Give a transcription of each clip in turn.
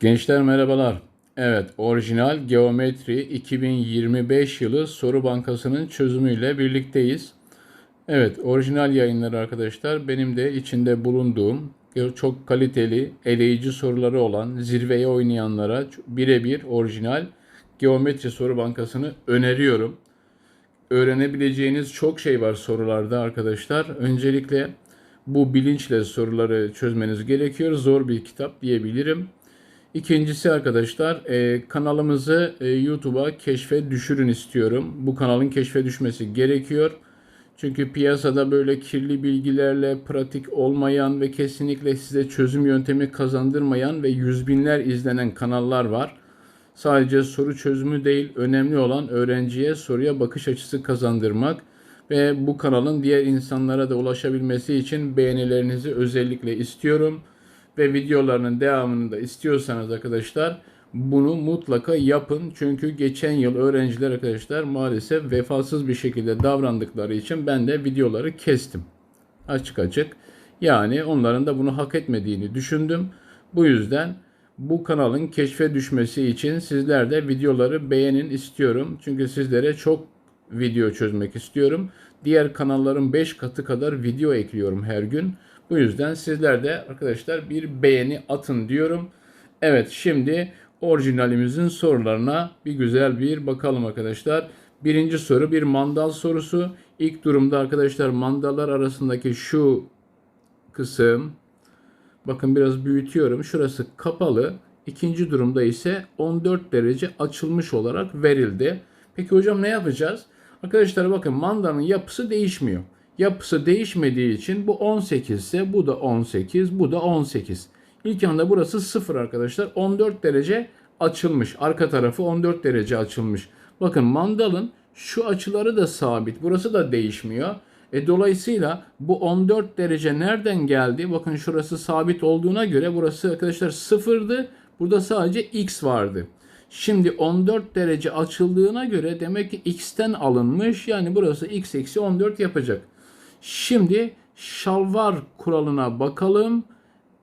Gençler merhabalar. Evet, orijinal geometri 2025 yılı soru bankasının çözümüyle birlikteyiz. Evet, orijinal yayınları arkadaşlar benim de içinde bulunduğum çok kaliteli, eleyici soruları olan zirveye oynayanlara birebir orijinal geometri soru bankasını öneriyorum. Öğrenebileceğiniz çok şey var sorularda arkadaşlar. Öncelikle bu bilinçle soruları çözmeniz gerekiyor. Zor bir kitap diyebilirim. İkincisi arkadaşlar e, kanalımızı e, YouTube'a keşfe düşürün istiyorum. Bu kanalın keşfe düşmesi gerekiyor. Çünkü piyasada böyle kirli bilgilerle pratik olmayan ve kesinlikle size çözüm yöntemi kazandırmayan ve yüz binler izlenen kanallar var. Sadece soru çözümü değil, önemli olan öğrenciye soruya bakış açısı kazandırmak ve bu kanalın diğer insanlara da ulaşabilmesi için beğenilerinizi özellikle istiyorum ve videolarının devamını da istiyorsanız arkadaşlar bunu mutlaka yapın. Çünkü geçen yıl öğrenciler arkadaşlar maalesef vefasız bir şekilde davrandıkları için ben de videoları kestim. Açık açık. Yani onların da bunu hak etmediğini düşündüm. Bu yüzden bu kanalın keşfe düşmesi için sizler de videoları beğenin istiyorum. Çünkü sizlere çok video çözmek istiyorum. Diğer kanalların 5 katı kadar video ekliyorum her gün. Bu yüzden sizler de arkadaşlar bir beğeni atın diyorum. Evet şimdi orijinalimizin sorularına bir güzel bir bakalım arkadaşlar. Birinci soru bir mandal sorusu. İlk durumda arkadaşlar mandallar arasındaki şu kısım bakın biraz büyütüyorum. Şurası kapalı. İkinci durumda ise 14 derece açılmış olarak verildi. Peki hocam ne yapacağız? Arkadaşlar bakın mandanın yapısı değişmiyor. Yapısı değişmediği için bu 18 ise bu da 18, bu da 18. İlk anda burası 0 arkadaşlar. 14 derece açılmış. Arka tarafı 14 derece açılmış. Bakın mandalın şu açıları da sabit. Burası da değişmiyor. E dolayısıyla bu 14 derece nereden geldi? Bakın şurası sabit olduğuna göre burası arkadaşlar sıfırdı. Burada sadece x vardı. Şimdi 14 derece açıldığına göre demek ki x'ten alınmış. Yani burası x eksi 14 yapacak. Şimdi şalvar kuralına bakalım.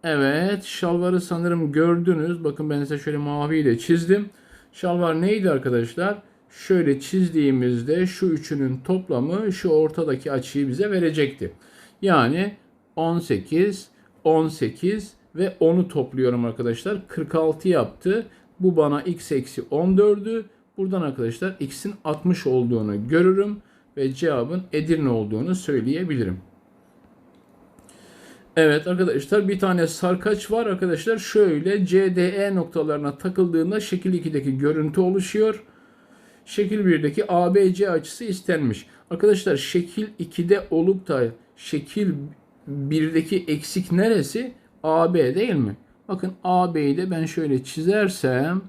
Evet şalvarı sanırım gördünüz. Bakın ben size şöyle maviyle çizdim. Şalvar neydi arkadaşlar? Şöyle çizdiğimizde şu üçünün toplamı şu ortadaki açıyı bize verecekti. Yani 18, 18 ve 10'u topluyorum arkadaşlar. 46 yaptı. Bu bana x eksi 14'ü. Buradan arkadaşlar x'in 60 olduğunu görürüm ve cevabın Edirne olduğunu söyleyebilirim. Evet arkadaşlar bir tane sarkaç var arkadaşlar. Şöyle CDE noktalarına takıldığında şekil 2'deki görüntü oluşuyor. Şekil 1'deki ABC açısı istenmiş. Arkadaşlar şekil 2'de olup da şekil 1'deki eksik neresi? AB değil mi? Bakın AB'yi de ben şöyle çizersem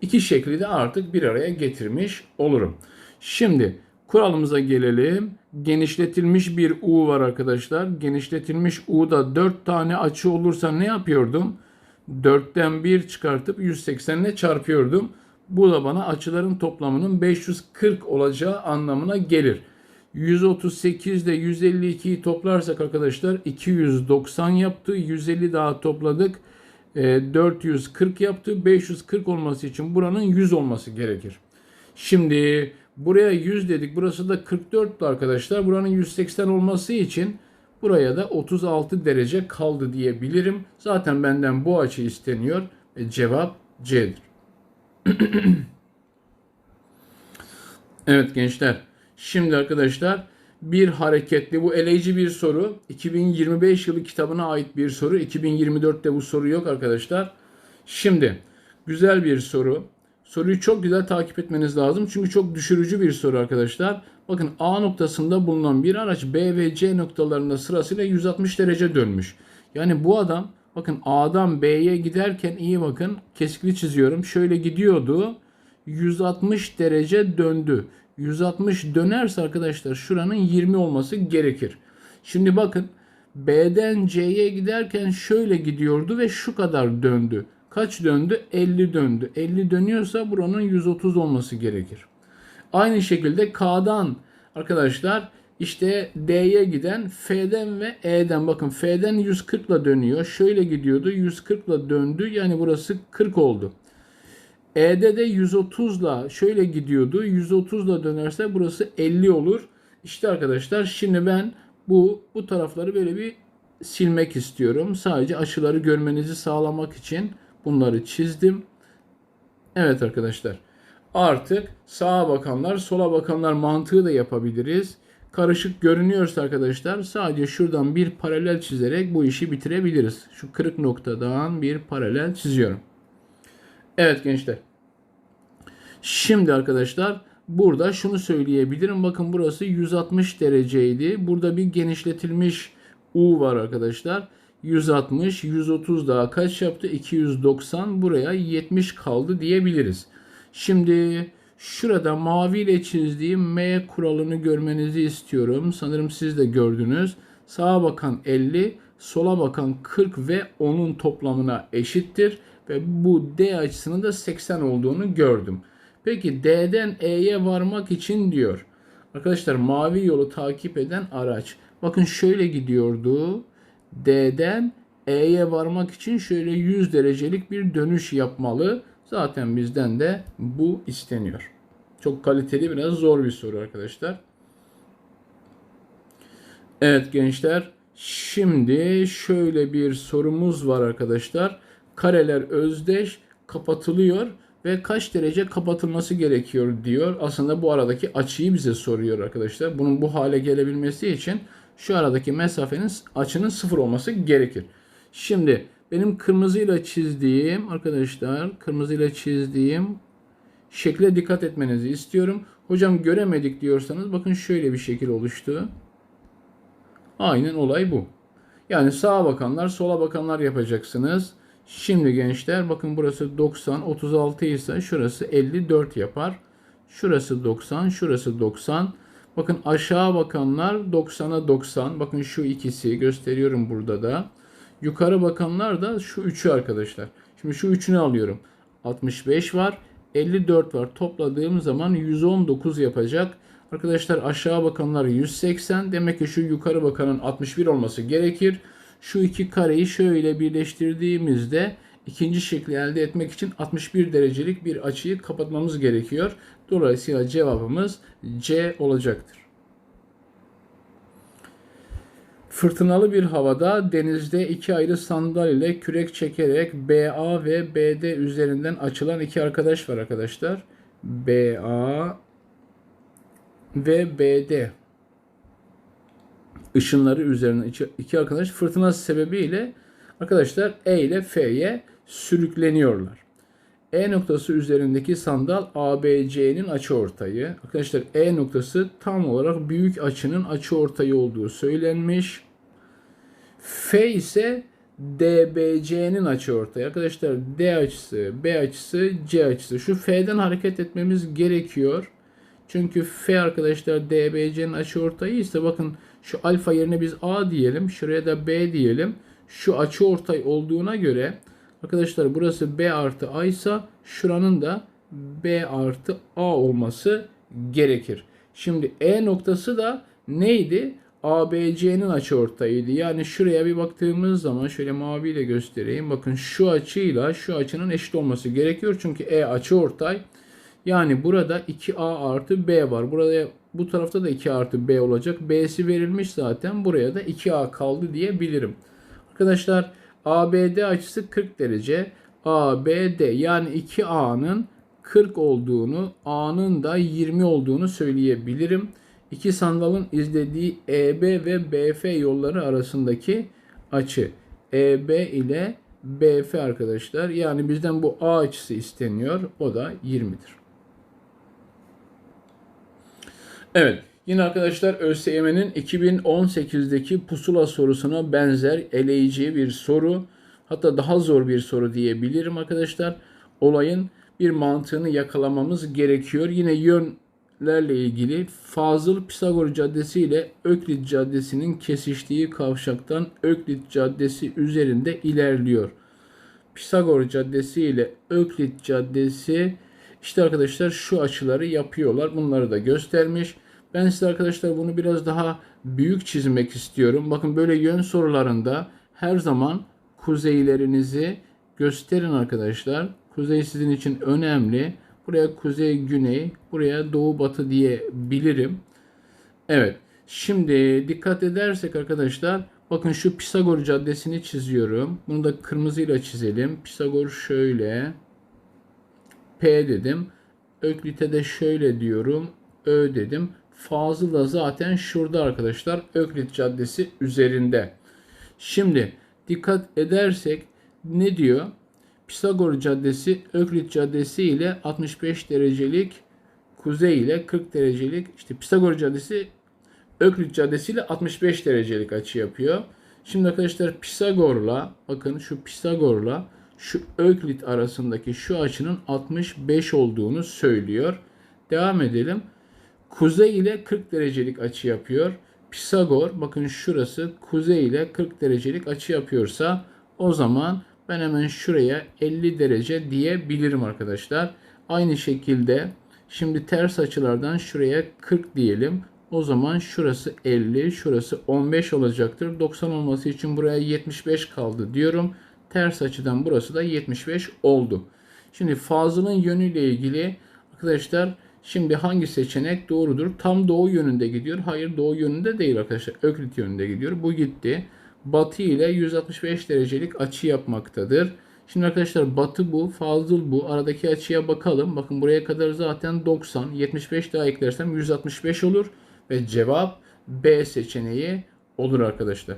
iki şekli de artık bir araya getirmiş olurum. Şimdi kuralımıza gelelim. Genişletilmiş bir U var arkadaşlar. Genişletilmiş U'da 4 tane açı olursa ne yapıyordum? 4'ten 1 çıkartıp 180 ile çarpıyordum. Bu da bana açıların toplamının 540 olacağı anlamına gelir. 138 ile 152'yi toplarsak arkadaşlar 290 yaptı. 150 daha topladık. 440 yaptı. 540 olması için buranın 100 olması gerekir. Şimdi buraya 100 dedik. Burası da 44 arkadaşlar. Buranın 180 olması için buraya da 36 derece kaldı diyebilirim. Zaten benden bu açı isteniyor. E, cevap C'dir. evet gençler. Şimdi arkadaşlar bir hareketli bu eleyici bir soru. 2025 yılı kitabına ait bir soru. 2024'te bu soru yok arkadaşlar. Şimdi güzel bir soru. Soruyu çok güzel takip etmeniz lazım. Çünkü çok düşürücü bir soru arkadaşlar. Bakın A noktasında bulunan bir araç B ve C noktalarında sırasıyla 160 derece dönmüş. Yani bu adam bakın A'dan B'ye giderken iyi bakın kesikli çiziyorum. Şöyle gidiyordu. 160 derece döndü. 160 dönerse arkadaşlar şuranın 20 olması gerekir. Şimdi bakın B'den C'ye giderken şöyle gidiyordu ve şu kadar döndü. Kaç döndü? 50 döndü. 50 dönüyorsa buranın 130 olması gerekir. Aynı şekilde K'dan arkadaşlar işte D'ye giden F'den ve E'den bakın F'den 140 ile dönüyor. Şöyle gidiyordu 140 ile döndü yani burası 40 oldu. E'de de 130 ile şöyle gidiyordu 130 ile dönerse burası 50 olur. İşte arkadaşlar şimdi ben bu bu tarafları böyle bir silmek istiyorum. Sadece açıları görmenizi sağlamak için bunları çizdim. Evet arkadaşlar. Artık sağa bakanlar, sola bakanlar mantığı da yapabiliriz. Karışık görünüyorsa arkadaşlar sadece şuradan bir paralel çizerek bu işi bitirebiliriz. Şu kırık noktadan bir paralel çiziyorum. Evet gençler. Şimdi arkadaşlar burada şunu söyleyebilirim. Bakın burası 160 dereceydi. Burada bir genişletilmiş U var arkadaşlar. 160, 130 daha kaç yaptı? 290. Buraya 70 kaldı diyebiliriz. Şimdi şurada mavi ile çizdiğim M kuralını görmenizi istiyorum. Sanırım siz de gördünüz. Sağa bakan 50, sola bakan 40 ve onun toplamına eşittir. Ve bu D açısının da 80 olduğunu gördüm. Peki D'den E'ye varmak için diyor. Arkadaşlar mavi yolu takip eden araç. Bakın şöyle gidiyordu. D'den E'ye varmak için şöyle 100 derecelik bir dönüş yapmalı. Zaten bizden de bu isteniyor. Çok kaliteli biraz zor bir soru arkadaşlar. Evet gençler. Şimdi şöyle bir sorumuz var arkadaşlar. Kareler özdeş kapatılıyor ve kaç derece kapatılması gerekiyor diyor. Aslında bu aradaki açıyı bize soruyor arkadaşlar. Bunun bu hale gelebilmesi için şu aradaki mesafenin açının sıfır olması gerekir. Şimdi benim kırmızıyla çizdiğim arkadaşlar kırmızıyla çizdiğim şekle dikkat etmenizi istiyorum. Hocam göremedik diyorsanız bakın şöyle bir şekil oluştu. Aynen olay bu. Yani sağa bakanlar sola bakanlar yapacaksınız. Şimdi gençler bakın burası 90 36 ise şurası 54 yapar. Şurası 90 şurası 90. Bakın aşağı bakanlar 90'a 90. Bakın şu ikisi gösteriyorum burada da. Yukarı bakanlar da şu üçü arkadaşlar. Şimdi şu üçünü alıyorum. 65 var. 54 var. Topladığım zaman 119 yapacak. Arkadaşlar aşağı bakanlar 180. Demek ki şu yukarı bakanın 61 olması gerekir. Şu iki kareyi şöyle birleştirdiğimizde ikinci şekli elde etmek için 61 derecelik bir açıyı kapatmamız gerekiyor. Dolayısıyla cevabımız C olacaktır. Fırtınalı bir havada denizde iki ayrı sandal ile kürek çekerek BA ve BD üzerinden açılan iki arkadaş var arkadaşlar. BA ve BD ışınları üzerine iki arkadaş fırtına sebebiyle arkadaşlar E ile F'ye sürükleniyorlar. E noktası üzerindeki sandal ABC'nin açıortayı. Arkadaşlar E noktası tam olarak büyük açının açıortayı olduğu söylenmiş. F ise DBC'nin açıortayı. Arkadaşlar D açısı, B açısı, C açısı. Şu F'den hareket etmemiz gerekiyor. Çünkü F arkadaşlar DBC'nin açıortayı ise bakın şu alfa yerine biz A diyelim. Şuraya da B diyelim. Şu açı ortay olduğuna göre arkadaşlar burası B artı A ise şuranın da B artı A olması gerekir. Şimdi E noktası da neydi? ABC'nin açı ortayıydı. Yani şuraya bir baktığımız zaman şöyle maviyle göstereyim. Bakın şu açıyla şu açının eşit olması gerekiyor. Çünkü E açı ortay. Yani burada 2A artı B var. Burada bu tarafta da 2 artı B olacak. B'si verilmiş zaten. Buraya da 2A kaldı diyebilirim. Arkadaşlar ABD açısı 40 derece. ABD yani 2A'nın 40 olduğunu, A'nın da 20 olduğunu söyleyebilirim. İki sandalın izlediği EB ve BF yolları arasındaki açı EB ile BF arkadaşlar. Yani bizden bu A açısı isteniyor. O da 20'dir. Evet. Yine arkadaşlar ÖSYM'nin 2018'deki pusula sorusuna benzer eleyici bir soru. Hatta daha zor bir soru diyebilirim arkadaşlar. Olayın bir mantığını yakalamamız gerekiyor. Yine yönlerle ilgili Fazıl Pisagor Caddesi ile Öklit Caddesi'nin kesiştiği kavşaktan Öklit Caddesi üzerinde ilerliyor. Pisagor Caddesi ile Öklit Caddesi işte arkadaşlar şu açıları yapıyorlar. Bunları da göstermiş. Ben size arkadaşlar bunu biraz daha büyük çizmek istiyorum. Bakın böyle yön sorularında her zaman kuzeylerinizi gösterin arkadaşlar. Kuzey sizin için önemli. Buraya kuzey güney, buraya doğu batı diye bilirim. Evet. Şimdi dikkat edersek arkadaşlar bakın şu Pisagor Caddesi'ni çiziyorum. Bunu da kırmızıyla çizelim. Pisagor şöyle. P dedim. Öklit'e de şöyle diyorum. Ö dedim. Fazıl da zaten şurada arkadaşlar. Öklit Caddesi üzerinde. Şimdi dikkat edersek ne diyor? Pisagor Caddesi Öklit Caddesi ile 65 derecelik kuzey ile 40 derecelik işte Pisagor Caddesi Öklit Caddesi ile 65 derecelik açı yapıyor. Şimdi arkadaşlar Pisagor'la bakın şu Pisagor'la şu Öklit arasındaki şu açının 65 olduğunu söylüyor. Devam edelim. Kuzey ile 40 derecelik açı yapıyor. Pisagor bakın şurası kuzey ile 40 derecelik açı yapıyorsa o zaman ben hemen şuraya 50 derece diyebilirim arkadaşlar. Aynı şekilde şimdi ters açılardan şuraya 40 diyelim. O zaman şurası 50, şurası 15 olacaktır. 90 olması için buraya 75 kaldı diyorum. Ters açıdan burası da 75 oldu. Şimdi Fazıl'ın yönüyle ilgili arkadaşlar şimdi hangi seçenek doğrudur? Tam doğu yönünde gidiyor. Hayır doğu yönünde değil arkadaşlar. Öklit yönünde gidiyor. Bu gitti. Batı ile 165 derecelik açı yapmaktadır. Şimdi arkadaşlar batı bu, fazıl bu. Aradaki açıya bakalım. Bakın buraya kadar zaten 90. 75 daha eklersem 165 olur. Ve cevap B seçeneği olur arkadaşlar.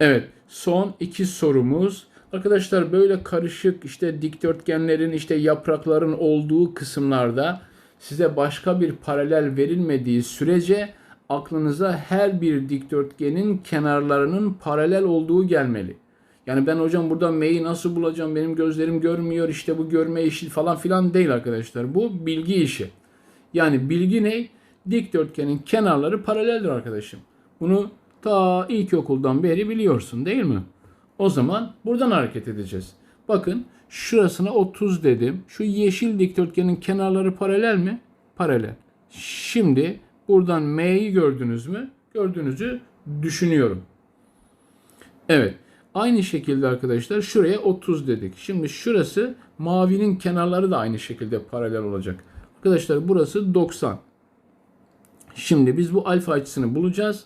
Evet son iki sorumuz. Arkadaşlar böyle karışık işte dikdörtgenlerin işte yaprakların olduğu kısımlarda size başka bir paralel verilmediği sürece aklınıza her bir dikdörtgenin kenarlarının paralel olduğu gelmeli. Yani ben hocam burada M'yi nasıl bulacağım benim gözlerim görmüyor işte bu görme işi falan filan değil arkadaşlar. Bu bilgi işi. Yani bilgi ne? Dikdörtgenin kenarları paraleldir arkadaşım. Bunu ta ilkokuldan beri biliyorsun değil mi? O zaman buradan hareket edeceğiz. Bakın şurasına 30 dedim. Şu yeşil dikdörtgenin kenarları paralel mi? Paralel. Şimdi buradan M'yi gördünüz mü? Gördüğünüzü düşünüyorum. Evet. Aynı şekilde arkadaşlar şuraya 30 dedik. Şimdi şurası mavinin kenarları da aynı şekilde paralel olacak. Arkadaşlar burası 90. Şimdi biz bu alfa açısını bulacağız.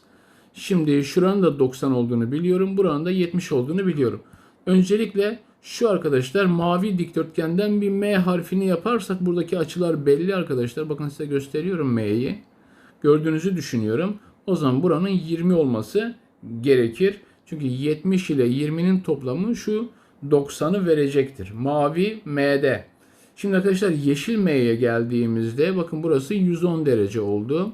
Şimdi şuranın da 90 olduğunu biliyorum. Buranın da 70 olduğunu biliyorum. Öncelikle şu arkadaşlar mavi dikdörtgenden bir M harfini yaparsak buradaki açılar belli arkadaşlar. Bakın size gösteriyorum M'yi. Gördüğünüzü düşünüyorum. O zaman buranın 20 olması gerekir. Çünkü 70 ile 20'nin toplamı şu 90'ı verecektir. Mavi M'de. Şimdi arkadaşlar yeşil M'ye geldiğimizde bakın burası 110 derece oldu.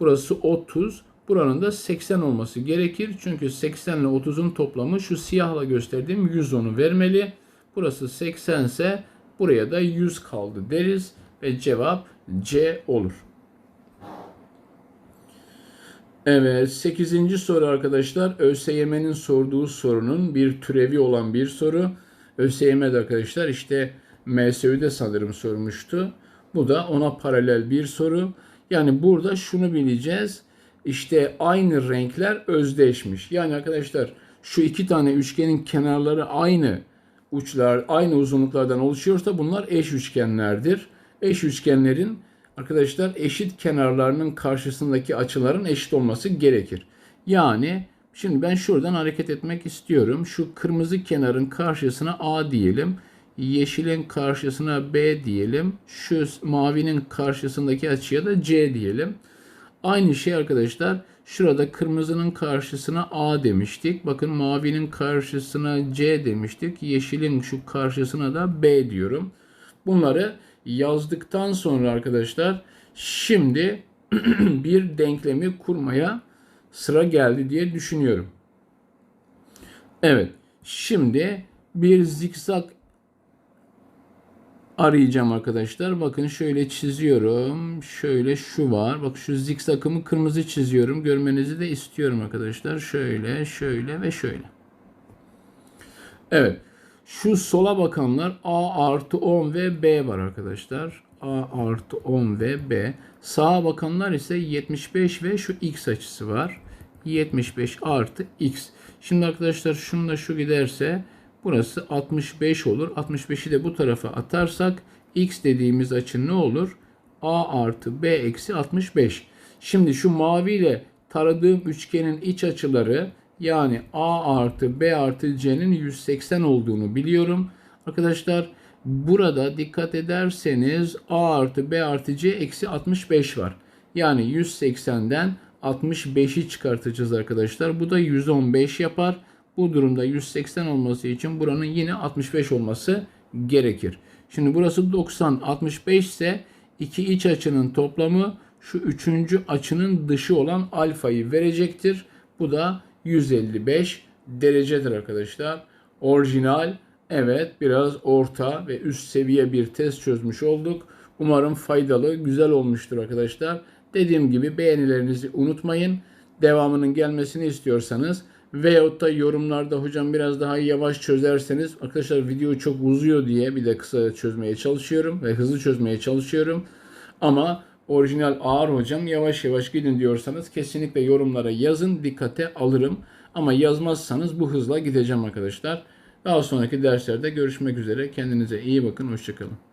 Burası 30. Buranın da 80 olması gerekir. Çünkü 80 ile 30'un toplamı şu siyahla gösterdiğim 110'u vermeli. Burası 80 ise buraya da 100 kaldı deriz ve cevap C olur. Evet 8. soru arkadaşlar ÖSYM'nin sorduğu sorunun bir türevi olan bir soru. ÖSYM'de arkadaşlar işte MSÜ'de sanırım sormuştu. Bu da ona paralel bir soru. Yani burada şunu bileceğiz. İşte aynı renkler özdeşmiş. Yani arkadaşlar şu iki tane üçgenin kenarları aynı uçlar, aynı uzunluklardan oluşuyorsa bunlar eş üçgenlerdir. Eş üçgenlerin arkadaşlar eşit kenarlarının karşısındaki açıların eşit olması gerekir. Yani şimdi ben şuradan hareket etmek istiyorum. Şu kırmızı kenarın karşısına A diyelim. Yeşilin karşısına B diyelim. Şu mavinin karşısındaki açıya da C diyelim. Aynı şey arkadaşlar. Şurada kırmızının karşısına A demiştik. Bakın mavinin karşısına C demiştik. Yeşilin şu karşısına da B diyorum. Bunları yazdıktan sonra arkadaşlar şimdi bir denklemi kurmaya sıra geldi diye düşünüyorum. Evet. Şimdi bir zikzak arayacağım arkadaşlar. Bakın şöyle çiziyorum. Şöyle şu var. Bak şu zikzakımı kırmızı çiziyorum. Görmenizi de istiyorum arkadaşlar. Şöyle, şöyle ve şöyle. Evet. Şu sola bakanlar A artı 10 ve B var arkadaşlar. A artı 10 ve B. Sağa bakanlar ise 75 ve şu X açısı var. 75 artı X. Şimdi arkadaşlar şununla şu giderse burası 65 olur. 65'i de bu tarafa atarsak X dediğimiz açı ne olur? A artı B eksi 65. Şimdi şu maviyle taradığım üçgenin iç açıları yani A artı B artı C'nin 180 olduğunu biliyorum. Arkadaşlar burada dikkat ederseniz A artı B artı C eksi 65 var. Yani 180'den 65'i çıkartacağız arkadaşlar. Bu da 115 yapar. Bu durumda 180 olması için buranın yine 65 olması gerekir. Şimdi burası 90, 65 ise iki iç açının toplamı şu üçüncü açının dışı olan alfayı verecektir. Bu da 155 derecedir arkadaşlar. Orijinal evet biraz orta ve üst seviye bir test çözmüş olduk. Umarım faydalı, güzel olmuştur arkadaşlar. Dediğim gibi beğenilerinizi unutmayın. Devamının gelmesini istiyorsanız veyahut da yorumlarda hocam biraz daha yavaş çözerseniz arkadaşlar video çok uzuyor diye bir de kısa çözmeye çalışıyorum ve hızlı çözmeye çalışıyorum. Ama orijinal ağır hocam yavaş yavaş gidin diyorsanız kesinlikle yorumlara yazın dikkate alırım. Ama yazmazsanız bu hızla gideceğim arkadaşlar. Daha sonraki derslerde görüşmek üzere. Kendinize iyi bakın. Hoşçakalın.